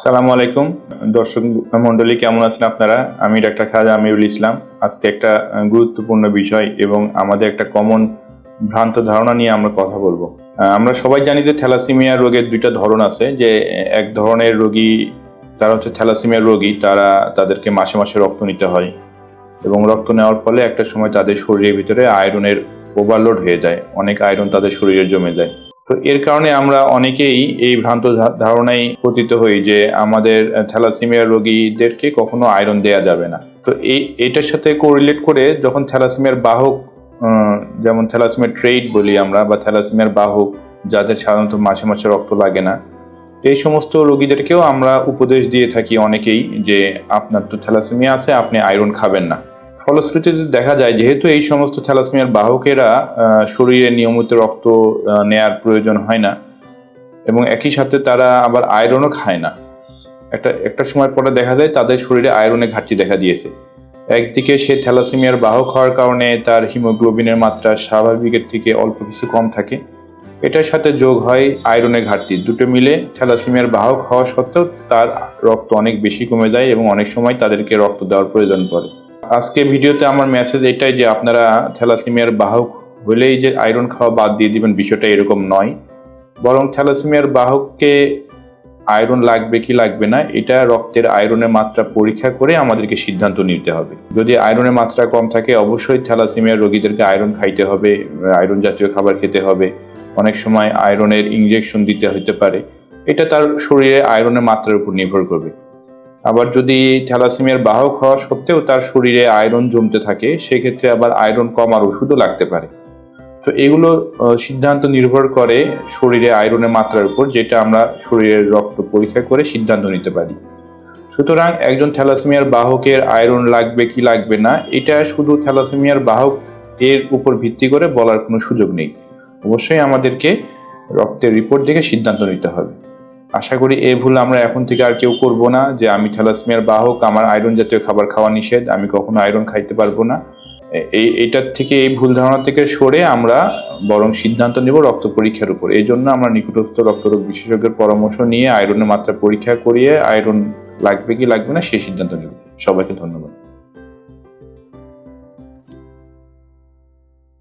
আসসালামু আলাইকুম। দর্শক মন্ডলী কেমন আছেন আপনারা? আমি ডাক্তার খাজা আমিরুল ইসলাম। আজকে একটা গুরুত্বপূর্ণ বিষয় এবং আমাদের একটা কমন ভ্রান্ত ধারণা নিয়ে আমরা কথা বলব। আমরা সবাই জানি যে থ্যালাসিমিয়া রোগের দুইটা ধরন আছে, যে এক ধরনের রোগী, তারা হচ্ছে থ্যালাসিমিয়া রোগী, তারা তাদেরকে মাসে মাসে রক্ত নিতে হয় এবং রক্ত নেওয়ার ফলে একটা সময় তাদের শরীরের ভিতরে আয়রনের ওভারলোড হয়ে যায়। অনেক আয়রন তাদের শরীরে জমে যায়। তো এর কারণে আমরা অনেকেই এই ভ্রান্ত ধারণায় পতিত হই যে আমাদের থ্যালাসিমিয়া রোগীদেরকে কখনো আয়রন দেয়া যাবে না। তো এই এটার সাথে কোরিলেট করে যখন থ্যালাসিমিয়ার বাহক যেমন থ্যালাসিমিয়ার ট্রেড বলি আমরা বা থ্যালাসিমিয়ার বাহক, যাদের সাধারণত মাসে মাসে রক্ত লাগে না, এই সমস্ত রোগীদেরকেও আমরা উপদেশ দিয়ে থাকি অনেকেই যে আপনার তো থ্যালাসেমিয়া আছে, আপনি আয়রন খাবেন না। ফলশ্রুতিতে দেখা যায়, যেহেতু এই সমস্ত থ্যালাসেমিয়ার বাহকেরা শরীরে নিয়মিত রক্ত নেয়ার প্রয়োজন হয় না এবং একই সাথে তারা আবার আয়রনও খায় না। একটা একটা সময় পরে দেখা যায় তাদের শরীরে আয়রনের ঘাটতি দেখা দিয়েছে। একদিকে সে থ্যালাসেমিয়ার বাহক হওয়ার কারণে তার হিমোগ্লোবিনের মাত্রা স্বাভাবিকের থেকে অল্প কিছু কম থাকে। এটার সাথে যোগ হয় আয়রনের ঘাটতি। দুটো মিলে থ্যালাসেমিয়ার বাহক হওয়া সত্ত্বেও তার রক্ত অনেক বেশি কমে যায় এবং অনেক সময় তাদেরকে রক্ত দেওয়ার প্রয়োজন পড়ে। আজকে ভিডিওতে আমার মেসেজ এটাই যে আপনারা থ্যালাসেমিয়ার বাহক হলেই যে আয়রন খাওয়া বাদ দিয়ে দিবেন বিষয়টা এরকম নয়। বরং থ্যালাসেমিয়ার বাহককে আয়রন লাগবে কি লাগবে না, এটা রক্তের আয়রনের মাত্রা পরীক্ষা করে আমাদেরকে সিদ্ধান্ত নিতে হবে। যদি আয়রনের মাত্রা কম থাকে, অবশ্যই থ্যালাসেমিয়ার রোগীদেরকে আয়রন খাইতে হবে আয়রন জাতীয় খাবার খেতে হবে। অনেক সময় আয়রনের ইনজেকশন দিতে হতে পারে। এটা তার শরীরে আয়রনের মাত্রার উপর নির্ভর করবে। আবার যদি থ্যালাসেমিয়ার বাহক হওয়া সত্ত্বেও তার শরীরে আয়রন জমতে থাকে, সেক্ষেত্রে আবার আয়রন কমার ওষুধও লাগতে পারে। তো এগুলো সিদ্ধান্ত নির্ভর করে শরীরে আয়রনের মাত্রার উপর, যেটা আমরা শরীরের রক্ত পরীক্ষা করে সিদ্ধান্ত নিতে পারি। সুতরাং একজন থ্যালাসেমিয়ার বাহকের আয়রন লাগবে কি লাগবে না, এটা শুধু থ্যালাসেমিয়ার বাহক এর উপর ভিত্তি করে বলার কোনো সুযোগ নেই। অবশ্যই আমাদেরকে রক্তের রিপোর্ট দেখে সিদ্ধান্ত নিতে হবে। আশা করি এই ভুল আমরা এখন থেকে আর কেউ করব না, যে আমি থ্যালাসেমিয়ার বাহক, আমার আয়রন জাতীয় খাবার খাওয়া নিষেধ, আমি কখনো আয়রন খাইতে পারব না। এই, এটার থেকে এই ভুল ধারণা থেকে সরে আমরা বরং সিদ্ধান্ত নেব রক্ত পরীক্ষার উপর। এই জন্য আমরা নিকটস্থ রক্তরোগ বিশেষজ্ঞের পরামর্শ নিয়ে আয়রনের মাত্রা পরীক্ষা করিয়ে আয়রন লাগবে কি লাগবে না, সেই সিদ্ধান্ত নেব। সবাইকে ধন্যবাদ।